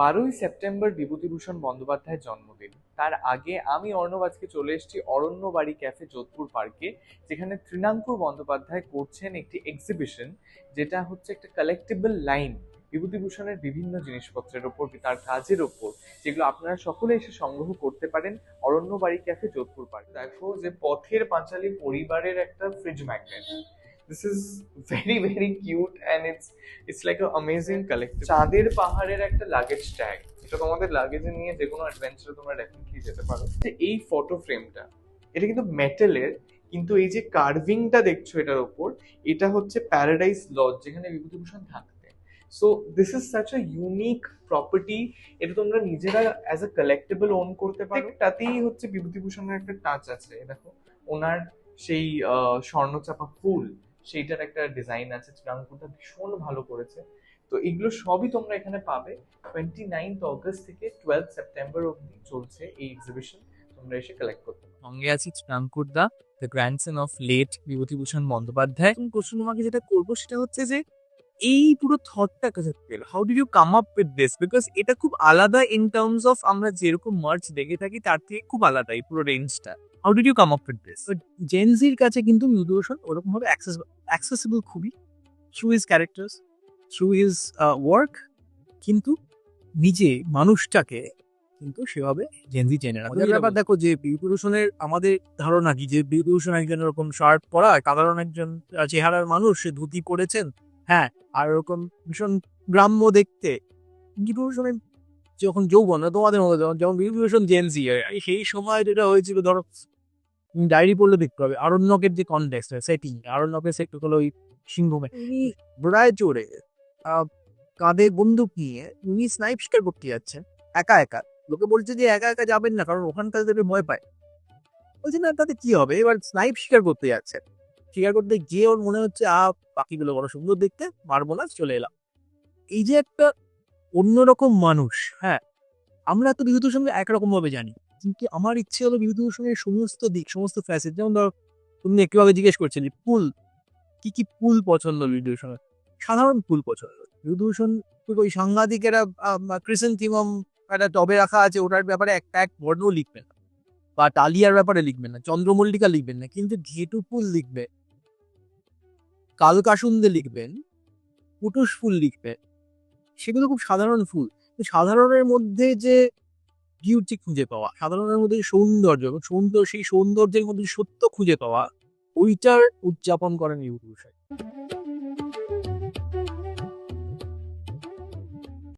বারোই সেপ্টেম্বর বিভূতিভূষণ বন্দ্যোপাধ্যায়ের জন্মদিন। তার আগে আমি অর্ণব আজকে চলে এসেছি অরণ্য বাড়ি ক্যাফে যোধপুর পার্কে, যেখানে তৃণাঙ্কুর বন্দ্যোপাধ্যায় করছেন একটি এক্সিবিশন যেটা হচ্ছে একটা কালেক্টেবল লাইন বিভূতিভূষণের বিভিন্ন জিনিসপত্রের ওপর, তার কাজের ওপর, যেগুলো আপনারা সকলে এসে সংগ্রহ করতে পারেন অরণ্য বাড়ি ক্যাফে যোধপুর পার্ক। দেখো যে পথের পাঁচালী পরিবারের একটা fridge magnet this is very very cute and it's it's like amazing collect চাঁদের পাহাড়ের একটা লাগেজ ট্যাগ এটা তোমাদের লাগেজে নিয়ে যে কোনো অ্যাডভেঞ্চারে তোমরা ডেফিনেটলি যেতে পারো। এই ফটো ফ্রেমটা এটা কিন্তু মেটালের কিন্তু এই যে কার্ভিংটা দেখছ এটার ওপর এটা হচ্ছে প্যারাডাইস লজ যেখানে বিভূতিভূষণ থাকতেন so this is such a unique property এটা তোমরা নিজেরা অ্যাজ আ কালেক্টেবল ওন করতে পারো। তাতেই হচ্ছে বিভূতিভূষণের একটা টাচ আছে দেখো। ওনার সেই স্বর্ণচাপা ফুল। সেইটার একটা ডিজাইন আছে চিরাঙ্কুটা ভীষণ ভালো করেছে। তো এগুলো সবই তোমরা এখানে পাবে। টোয়েন্টি নাইনথ অগস্ট থেকে টুয়েলভ সেপ্টেম্বর অবধি চলছে এই এক্সিবিশন তোমরা এসে কালেক্ট করতে সঙ্গে আছি Trankur da the grandson of late Bibhutibhushan Bandyopadhyay. এবং প্রশ্ন তোমাকে যেটা করব সেটা হচ্ছে যে এই পুরো থটটা কাছে পেল? How do you come up with this because এটা খুব আলাদা ইন টার্মস অফ আমরা যেরকম মার্চ দেখে থাকি তার থেকে খুব আলাদা এই পুরো রেঞ্জটা how do you come up with this জেনজির কাছে কিন্তু বিভূতিভূষণ ওরকম ভাবে অ্যাক্সেসিবল খুবই through his characters through his work কিন্তু নিজে মানুষটাকে কিন্তু সেভাবে জেনজি চেনে না। ব্যাপার দেখো যে বিভূতিভূষণের আমাদের ধারণা কি? যে বিভূতিভূষণ একজন এরকম শার্ট পরা, সাধারণ একজন চেহারার মানুষ, সে ধুতি পরেছেন হ্যাঁ আর ওরকম ভীষণ গ্রাম্য দেখতে। বিভূতিভূষণের যখন যৌবন, তোমাদের মতো যখন বিভূতিভূষণ জেনজি সেই সময় যেটা হয়েছিল, ধরো ডায়েরি পড়লে দেখতে হবে আরণ্যকের যে কনটেক্সট সেটিং আরণ্যকের সেক্টর হলো ওই সিংভূমে ঘোড়ায় চড়ে কাঁধে বন্দুক নিয়ে উনি স্নাইপ শিকার করতে যাচ্ছেন। একা একা। লোকে বলছে যে একা একা যাবেন না কারণ ওখানকার তাদের ভয় পায়। বলছে না তাতে কি হবে? এবার স্নাইপ শিকার করতে যাচ্ছেন। শিকার করতে গিয়ে ওর মনে হচ্ছে আ পাখিগুলো বড় সুন্দর দেখতে মারবো না চলে এলাম। এই যে একটা অন্যরকম মানুষ হ্যাঁ আমরা তো বিভূতিভূষণকে একরকম ভাবে জানি। কিন্তু আমার ইচ্ছে হলো বিভূতিভূষণের সমস্ত দিক, সমস্ত ফ্যাসেট যেমন ধরো তুমি একটু আগে জিজ্ঞেস করছিলে ফুল, কি কি ফুল পছন্দ বিভূতিভূষণের সাধারণ ফুল পছন্দ। বিভূতিভূষণ ওই সাংঘাতিকেরা ক্রিসেন্থিমম একটা টবে রাখা আছে, ওটার ব্যাপারে একটা এক বর্ণও লিখবে না। বা টালিয়ার ব্যাপারে লিখবেন না, চন্দ্রমল্লিকা লিখবেন না, কিন্তু ঘেটু ফুল লিখবে, কালকাসুন্দে লিখবেন পুটুস ফুল লিখবে, সেগুলো খুব সাধারণ ফুল। সাধারণের মধ্যে যে বিউটি খুঁজে পাওয়া, সাধারণের মধ্যে সৌন্দর্য এবং সৌন্দর্য, সেই সৌন্দর্যের মধ্যে সত্য খুঁজে পাওয়া, ওইটার উদযাপন করেন ইউটিউব